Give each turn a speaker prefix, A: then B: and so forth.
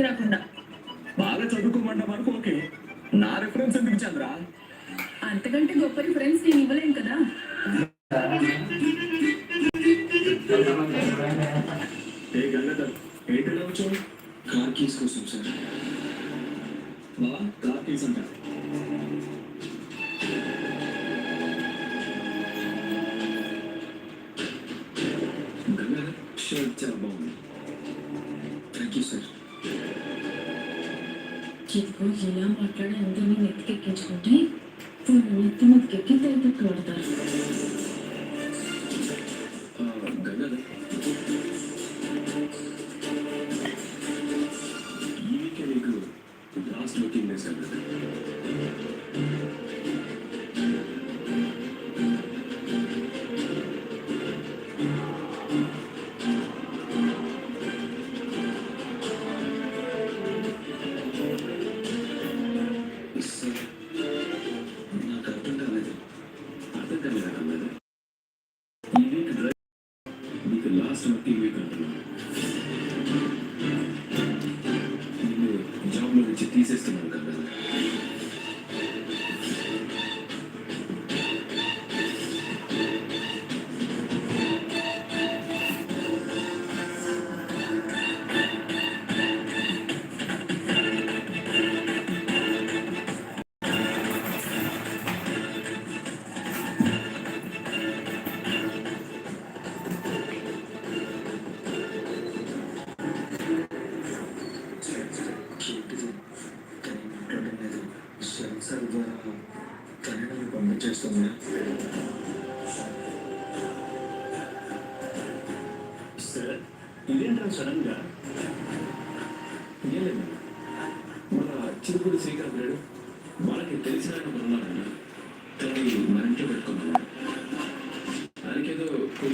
A: పనికి రాకుండా.
B: బాగా చదువుకోమంటే వరకు ఓకే. నా రిఫరెన్స్ ఎందుకు చంద్ర?
A: అంతకంటే గొప్ప రిఫరెన్స్ నేను ఇవ్వలేను కదా.
B: ఏ గంగాధర్ ఏంటంటే వచ్చావు
C: కార్ కీస్ కోసం సార్.
B: బా కార్ కీస్ అంట.
C: గంగాధర్ షర్ట్ చాలా బాగుంది. థ్యాంక్ యూ సార్
A: ఇదిగో ఇలా మాట్లాడి అందరినీ నెత్తికెక్కించుకుంటే వాళ్ళు నెత్తి మీదకెక్కి తగ్గట్టు వాడతారు
C: పడతారు लास्ट में टीवी है సెన్సార్ ద్వారా తను
B: సార్ ఇదేంటా సడన్గా
C: ఏం లేదు. మన చిరుపుడు శ్రీకాంత్ లేడు మనకి తెలిసిన ఆయన